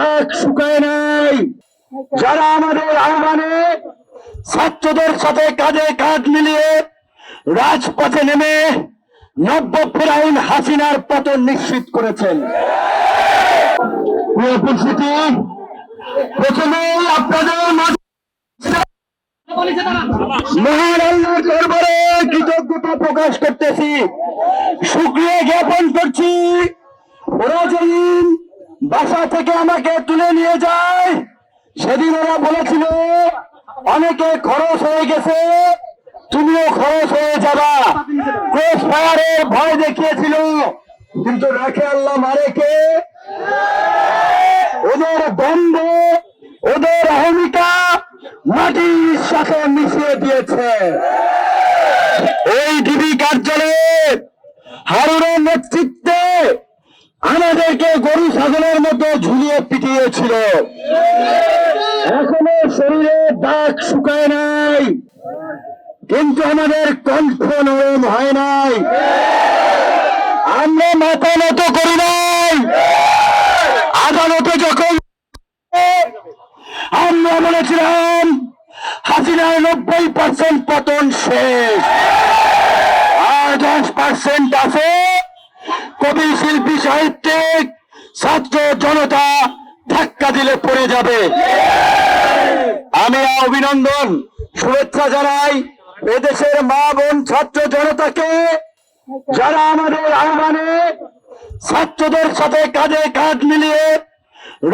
দাগ শুকায় নাই। যারা আমাদের আহ্বানে ছাত্রদের সাথে কাঁধে কাঁধ মিলিয়ে রাজপথে নেমে নব্য ফেরাউন হাসিনার পতন নিশ্চিত করেছেন। উপস্থিতি, প্রথমেই আপনাদের মহান কৃতজ্ঞতা প্রকাশ করতেছি। শুক্রিয়া জ্ঞাপন করছি। ওরা বাসা থেকে আমাকে তুলে নিয়ে যায়। সেদিন ওরা বলেছিল, অনেকে খরচ হয়ে গেছে, তুমিও খরচ হয়ে যাবা। ক্রস ফায়ারের ভয় দেখিয়েছিল। কিন্তু রাখে আল্লাহ মারে কে? ওদের দ্বন্দ্ব, ওদের অহমিকা মাটির সাথে মিশিয়ে দিয়েছে। এই ডিবি কার্যালয়ে হারুনের নেতৃত্বে আমাদেরকে গরু ছাগলের মতো ঝুলিয়ে পিটিয়েছিল। এখনও শরীরে দাগ শুকায় নাই। কিন্তু আমাদের কণ্ঠ নরম হয় নাই। আমরা মাথা নত করি নাই। আদালতে যখন আমরা বলেছিলাম, হাসিনার নব্বই পার্সেন্ট পতন শেষ আর দশ পার্সেন্ট আছে কবি শিল্পী সাহিত্যিক ছাত্র জনতা ধাক্কা দিলে পড়ে যাবে। আমি অভিনন্দন, শুভেচ্ছা জানাই এদেশের মা, বোন, ছাত্র জনতাকে, যারা আমাদের আহ্বানে ছাত্রদের সাথে কাঁধে কাঁধ মিলিয়ে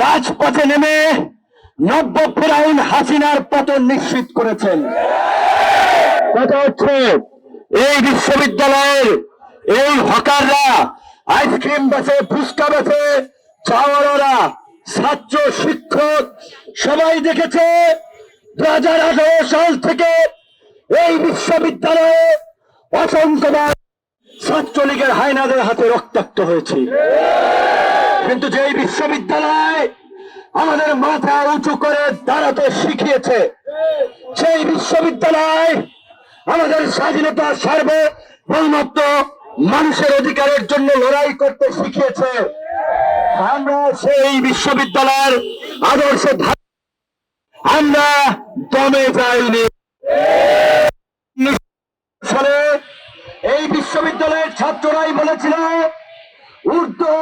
রাজপথে নেমে নব্য ফেরাউন হাসিনার পতন নিশ্চিত করেছেন। কথা হচ্ছে, এই বিশ্ববিদ্যালয়ের এই হকাররা, আইসক্রিম বেছে ফুচকা বেছে চাওয়ালারা ছাত্র শিক্ষক সবাই দেখেছে দু হাজার আঠারো সাল থেকে এই বিশ্ববিদ্যালয়ে অসংখ্যবার ছাত্রলীগের হায়নাদের হাতে রক্তাক্ত হয়েছে। কিন্তু যেই বিশ্ববিদ্যালয় আমাদের মাথা উঁচু করে দাঁড়াতে শিখিয়েছে, সেই বিশ্ববিদ্যালয় আমাদের স্বাধীনতা সার্বভৌমত্ব মানুষের অধিকারের জন্য লড়াই করতে শিখিয়েছে। আমরা সেই বিশ্ববিদ্যালয়ের আদর্শ আমরা দমে যাইনি। সালে এই বিশ্ববিদ্যালয়ের ছাত্ররাই বলেছিল উর্দু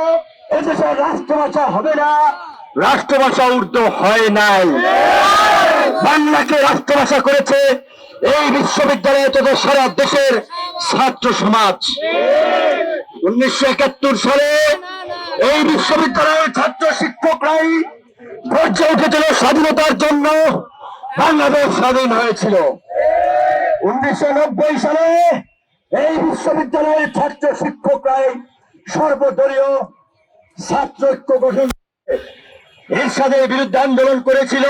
এদেশের রাষ্ট্রভাষা হবে না। রাষ্ট্রভাষা উর্দু হয় নাই। বাংলাকে রাষ্ট্রভাষা করেছে এই বিশ্ববিদ্যালয়ে তথা সারা দেশের ছাত্র সমাজ। উনিশশো একাত্তর সালে এই বিশ্ববিদ্যালয়ের ছাত্র শিক্ষকরাই গর্জে উঠেছিল স্বাধীনতার জন্য। বাংলাদেশ স্বাধীন হয়েছিল। উনিশশো নব্বই সালে এই বিশ্ববিদ্যালয়ের ছাত্র শিক্ষকরাই সর্বদলীয় ছাত্র ঐক্য গঠন এরশাদের বিরুদ্ধে আন্দোলন করেছিল।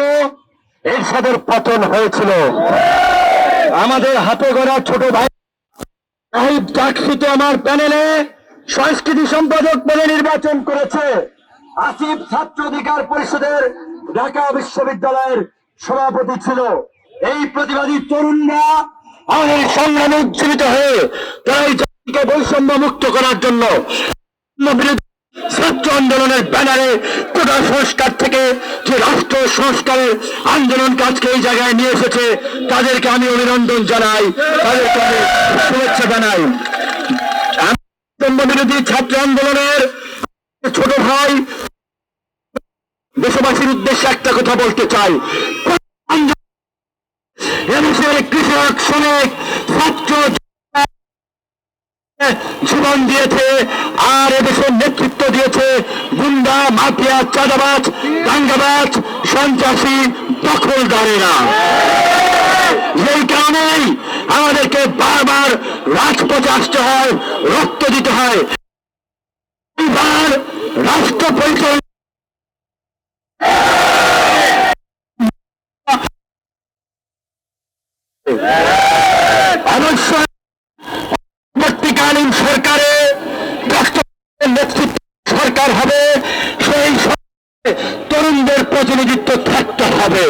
এরশাদের পতন হয়েছিল। আমাদের হাতে গড়া ছোট ভাই আমার প্যানেলে সংস্কৃতি সম্পাদক পদে নির্বাচন করেছে আসিফ ছাত্র অধিকার পরিষদের ঢাকা বিশ্ববিদ্যালয়ের সভাপতি ছিল। এই প্রতিবাদী তরুণরা আমাদের সংগ্রামে উজ্জীবিত হয়ে তারা জাতিকে বৈষম্য মুক্ত করার জন্য ছাত্র আন্দোলনের ব্যানারে কোটা সংস্কার থেকে যে রাষ্ট্র সংস্কারের আন্দোলন কাজকে এই জায়গায় নিয়ে এসেছে, তাদেরকে আমি অভিনন্দন জানাই, তাদেরকে আমি শুভেচ্ছা জানাই। বৈষম্য বিরোধী ছাত্র আন্দোলনের ছোট ভাই দেশবাসীর উদ্দেশ্যে একটা কথা বলতে চাই। কৃষক শ্রমিক ছাত্র জীবন দিয়েছে আর এদেশের নেতৃত্ব দিয়েছে গুন্ডা, মাফিয়া, চাঁদাবাজ, দাঙ্গাবাজ, সন্ত্রাসী, দখলদারেরা। যেই কারণেই আমাদেরকে বারবার রাজপথে আসতে হয় রক্ত দিতে হয় রাষ্ট্র পরিচালনা অবশ্যই পরবর্তীকালীন সরকারে রাষ্ট্রপতির নেতৃত্ব সরকার হবে সেই সরকারে তরুণদের প্রতিনিধিত্ব থাকতে হবে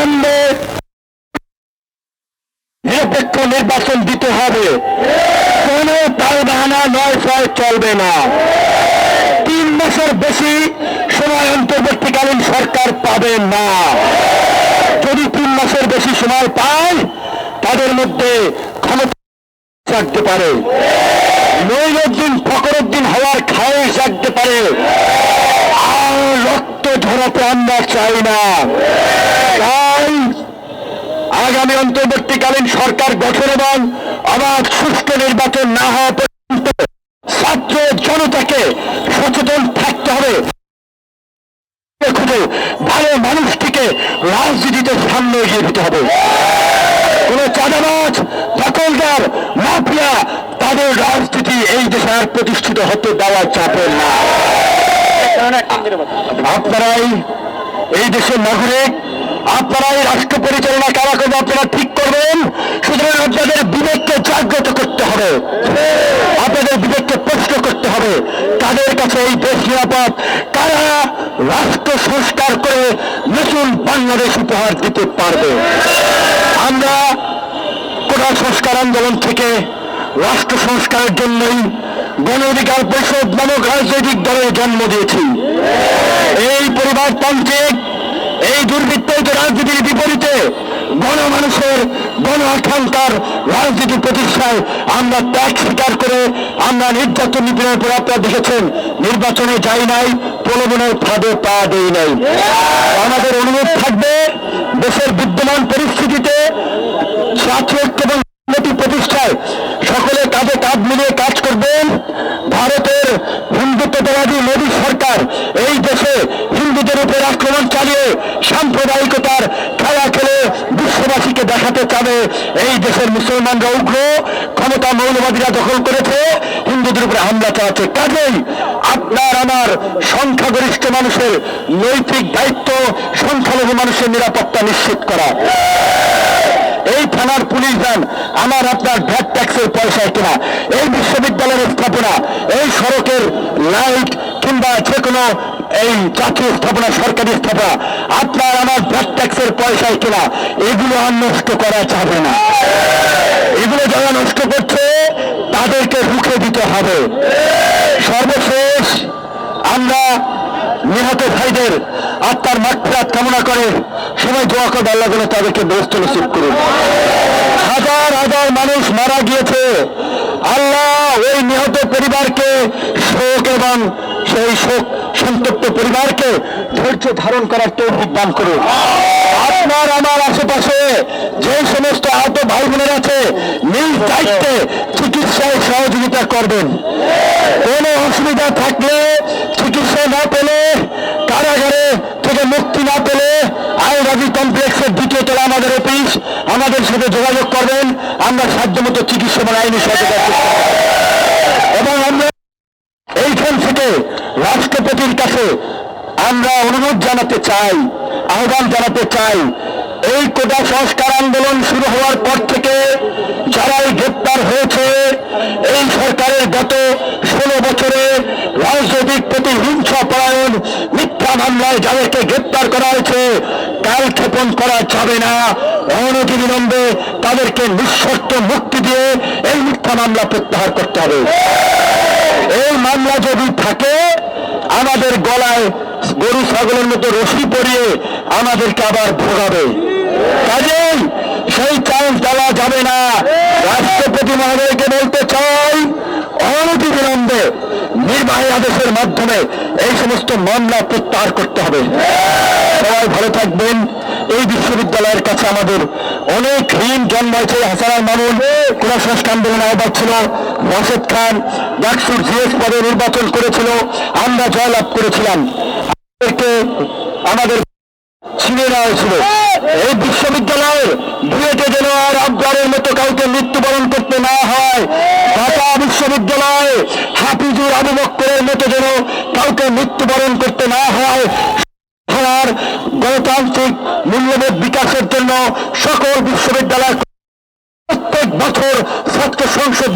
অনতি নিরপেক্ষ নির্বাচন দিতে হবে। কোন পাওনা নয়, ছয় চলবে না। তিন মাসের বেশি সময় অন্তর্বর্তীকালীন সরকার পাবে না। যদি তিন মাসের বেশি সময় পায়, তাদের মধ্যে ক্ষমতা জাগতে পারে। নৈরুদ্দিন ফকরুদ্দিন হওয়ার খায়েশ জাগতে পারে। আর রক্ত ঝরাতে আমরা চাই না। তাই আগামী অন্তর্বর্তীকালীন সরকার গঠন এবং অবাধ সুষ্ঠু নির্বাচন না হওয়া পর্যন্ত ছাত্র জনতাকে সচেতন থাকতে হবে। ভালো মানুষটিকে রাজনীতিতে সামনে এগিয়ে দিতে হবে। কোন চাঁদাবাজ, দখলদার, মাফিয়া তাদের রাজনীতি এই দেশে আর প্রতিষ্ঠিত হতে দেওয়া যাবে না। আপনারাই এই দেশের নাগরিক আপনারাই রাষ্ট্র পরিচালনা কারা করবে, আপনারা ঠিক করবেন। সুতরাং আপনাদের বিবেককে জাগ্রত করতে হবে। আপনাদের বিবেককে প্রশ্ন করতে হবে তাদের কাছে এই দেশ নিরাপদ? কারা রাষ্ট্র সংস্কার করে নতুন বাংলাদেশ উপহার দিতে পারবে? আমরা কোটা সংস্কার আন্দোলন থেকে রাষ্ট্র সংস্কারের জন্যই গণ অধিকার পরিষদ নামক রাজনৈতিক দলের জন্ম দিয়েছি। এই পরিবারতান্ত্রিক এই দুর্বৃত্তায়িত রাজনীতির বিপরীতে গণমানুষের গণ আকাঙ্ক্ষার রাজনীতি প্রতিষ্ঠায় আমরা ত্যাগ স্বীকার করে আমরা নির্যাতন নিপীড়নের পর আপনারা দেখেছেন। নির্বাচনে যাই নাই, প্রলোভনের ফাঁদে পা দেই নাই। আমাদের অনুরোধ থাকবে দেশের বিদ্যমান পরিস্থিতিতে ছাত্র এবং উন্নতি প্রতিষ্ঠায় সকলে কাঁধে কাজ মিলিয়ে কাজ করবেন। ভারতের হিন্দুত্ববাদী মোদী সরকার এই দেশে হিন্দুদের উপর আক্রমণ চালিয়ে সাম্প্রদায়িকতার খেলা খেলে বিশ্ববাসীকে দেখাতে চাবে এই দেশের মুসলমানরা উগ্র, ক্ষমতা মৌলবাদীরা দখল করেছে, হিন্দুদের উপরে হামলা চালাচ্ছে। কাজেই আপনার আমার সংখ্যাগরিষ্ঠ মানুষের নৈতিক দায়িত্ব, সংখ্যালঘু মানুষের নিরাপত্তা নিশ্চিত করা। এই থানার পুলিশ যান আমার আপনার ভ্যাট ট্যাক্সের পয়সায় কিনা, এই বিশ্ববিদ্যালয়ের স্থাপনা, এই সড়কের লাইট কিংবা যে কোনো এই জাতীয় স্থাপনা, সরকারি স্থাপনা, আপনার আমার ভ্যাট ট্যাক্সের পয়সায় কিনা, এগুলো আর নষ্ট করা যাবে না। এগুলো যারা নষ্ট করছে, তাদেরকে রুখে দিতে হবে। সর্বশেষ, আমরা নিহত ভাইদের আত্মার মাত্রাত কামনা করে সবাই দোয়া করবে, আল্লাহ যেন তাদেরকে ব্যস্ত নসিব করুন হাজার হাজার মানুষ মারা গিয়েছে। আল্লাহ ওই নিহত পরিবারকে শোক এবং সেই শোক সন্তপ্ত পরিবারকে ধৈর্য ধারণ করার তৌফিক দান করুন। আপনার আমার আশেপাশে যে সমস্ত আহত ভাই বোনের আছে, নিজ দায়িত্বে চিকিৎসায় সহযোগিতা করবেন। কোনো অসুবিধা থাকলে চিকিৎসা না পেলে, কারাগারে থেকে মুক্তি না পেলে আইরাজি কমপ্লেক্সের দ্বিতীয় তলা আমাদের অফিস, আমাদের সাথে যোগাযোগ করবেন। আমরা সাধ্যমতো চিকিৎসা এবং আইনি এবং রাষ্ট্রপতির কাছে আমরা অনুরোধ জানাতে চাই, আহ্বান জানাতে চাই, এই কোটা সংস্কার আন্দোলন শুরু হওয়ার পর থেকে যারাই গ্রেপ্তার হয়েছে, এই সরকারের গত ষোলো বছরে রাজনৈতিক প্রতিহিংসা পরায়ণ মিথ্যা মামলায় যাদেরকে গ্রেপ্তার করা হয়েছে, কাল কালক্ষেপণ করা যাবে না। অনতিবিলম্বে তাদেরকে নিঃশর্ত মুক্তি দিয়ে এই মিথ্যা মামলা প্রত্যাহার করতে হবে। এই মামলা যদি থাকে আমাদের গলায় গরু, ছাগলের মতো রশি পরিয়ে আমাদেরকে আবার ভোগাবে। কাজেই সেই চান্স দেওয়া যাবে না। রাষ্ট্রপতি মহোদয়কে বলতে চাই অনতি বিলম্বে নির্বাহী আদেশের মাধ্যমে এই সমস্ত মামলা প্রত্যাহার করতে হবে। সবাই ভালো থাকবেন। এই বিশ্ববিদ্যালয়ের কাছে আমাদের অনেক ঋণ জন্মাইছে। হাসানার মামুন কুলাসংস্কার আন্দোলন আহ্বান ছিল রাশেদ খান ডাকসুর জিএস পদে নির্বাচন করেছিল। আমরা জয়লাভ করেছিলাম। আমাদের ছিনে নেওয়া হয়েছিল। এই বিশ্ববিদ্যালয়ের বুয়েটে যেন আর আবদারের মতো কাউকে মৃত্যুবরণ করতে না হয়, ঢাকা বিশ্ববিদ্যালয়ে হাফিজুর আবু বক্করের মতো যেন কাউকে মৃত্যুবরণ করতে না হয় খেলার গণতান্ত্রিক মূল্যবোধ বিকাশের জন্য সকল বিশ্ববিদ্যালয় প্রত্যেক বছর ছাত্র সংসদ।